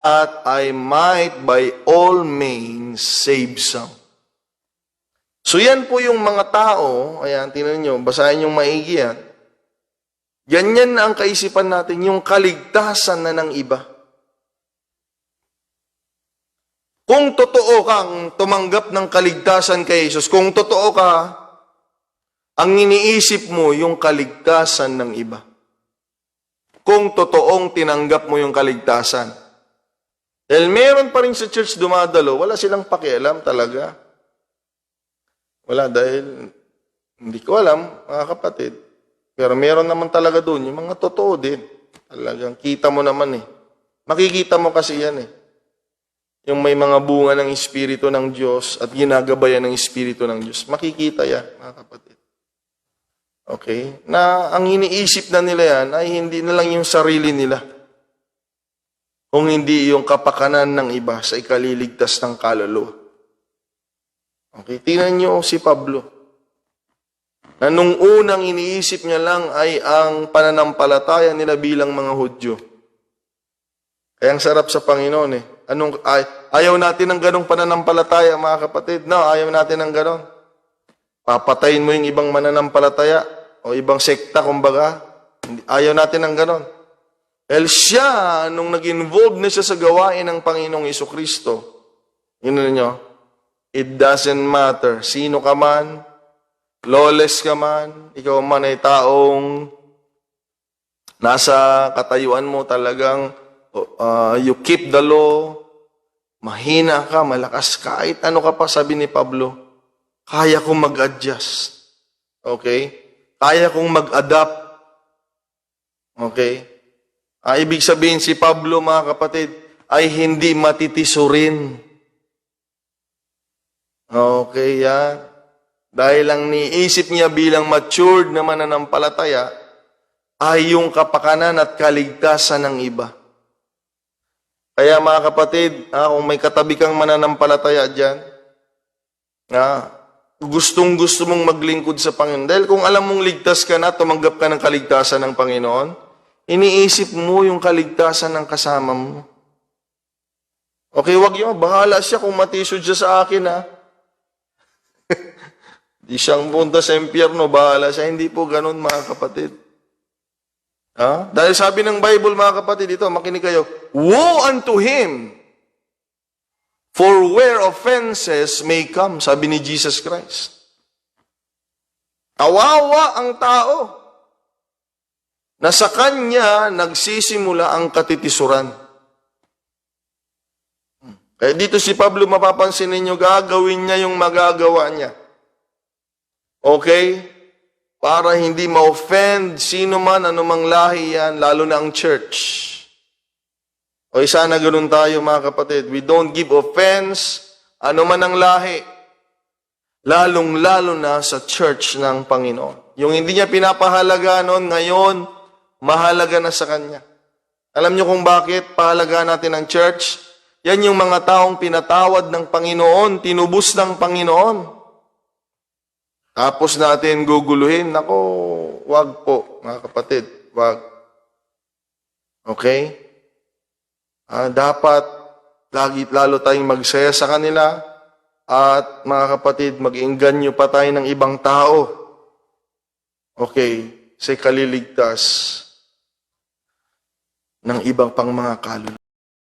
at I might by all means save some. So yan po yung mga tao, ayan, tingnan nyo, basahin yung maigi yan. Ganyan na ang kaisipan natin, yung kaligtasan na ng iba. Kung totoo kang tumanggap ng kaligtasan kay Jesus, kung totoo ka, ang iniisip mo yung kaligtasan ng iba. Kung totoong tinanggap mo yung kaligtasan. Dahil meron pa rin sa church dumadalo, wala silang pakialam talaga. Wala dahil hindi ko alam, mga kapatid. Pero meron naman talaga doon, yung mga totoo din. Talagang kita mo naman eh. Makikita mo kasi yan eh. Yung may mga bunga ng Espiritu ng Diyos at ginagabayan ng Espiritu ng Diyos. Makikita yan, mga kapatid. Okay? Na ang iniisip na nila yan ay hindi na lang yung sarili nila. Kung hindi yung kapakanan ng iba sa ikaliligtas ng kaluluwa. Okay? Tingnan niyo si Pablo. Na nung unang iniisip niya lang ay ang pananampalataya nila bilang mga Hudyo. Kaya ang sarap sa Panginoon eh. Anong, ay, ayaw natin ng ganong pananampalataya, mga kapatid. No, ayaw natin ng ganon. Papatayin mo yung ibang mananampalataya o ibang sekta, kumbaga. Ayaw natin ng ganon. Dahil siya, nung nag-involve na siya sa gawain ng Panginoong Iso Kristo, yun na nyo, it doesn't matter. Sino ka man, lawless ka man, ikaw man ay taong nasa katayuan mo talagang uh, you keep the law, mahina ka, malakas ka, kahit ano ka pa, sabi ni Pablo, kaya kong mag-adjust. Okay? Kaya kong mag-adapt. Okay? Ah, ibig sabihin si Pablo, mga kapatid, ay hindi matitisurin. Okay, yan. Dahil lang niisip niya bilang matured na mananampalataya, ay yung kapakanan at kaligtasan ng iba. Kaya mga kapatid, ah, kung may katabi kang mananampalataya dyan, ah, gustong gusto mong maglingkod sa Panginoon. Dahil kung alam mong ligtas ka na, tumanggap ka ng kaligtasan ng Panginoon, iniisip mo yung kaligtasan ng kasama mo. Okay, wag yun. Bahala siya kung matisod siya sa akin, ha. Di siyang punta sa impyerno, bahala siya. Hindi po ganun, mga kapatid. Ha? Dahil sabi ng Bible, mga kapatid, ito, makinig kayo, Woe unto him! For where offenses may come, sabi ni Jesus Christ. Kawawa ang tao na sa kanya nagsisimula ang katitisuran. Kaya dito si Pablo, mapapansin ninyo, gagawin niya yung magagawa niya. Okay? Para hindi ma-offend sino man, anumang lahi yan, lalo na ang church. O sana ganun tayo mga kapatid. We don't give offense, ano man ang lahi. Lalong-lalo na sa church ng Panginoon. Yung hindi niya pinapahalaga noon, ngayon, mahalaga na sa Kanya. Alam niyo kung bakit pahalaga natin ang church? Yan yung mga taong pinatawad ng Panginoon, tinubos ng Panginoon. Tapos natin guguluhin, nako, wag po, mga kapatid, wag. Okay? Ah, dapat lagi lalo tayong magsaya sa kanila at mga kapatid, mag-inganyo pa tayo ng ibang tao. Okay, sa kaliligtas ng ibang pang mga kaluluwa.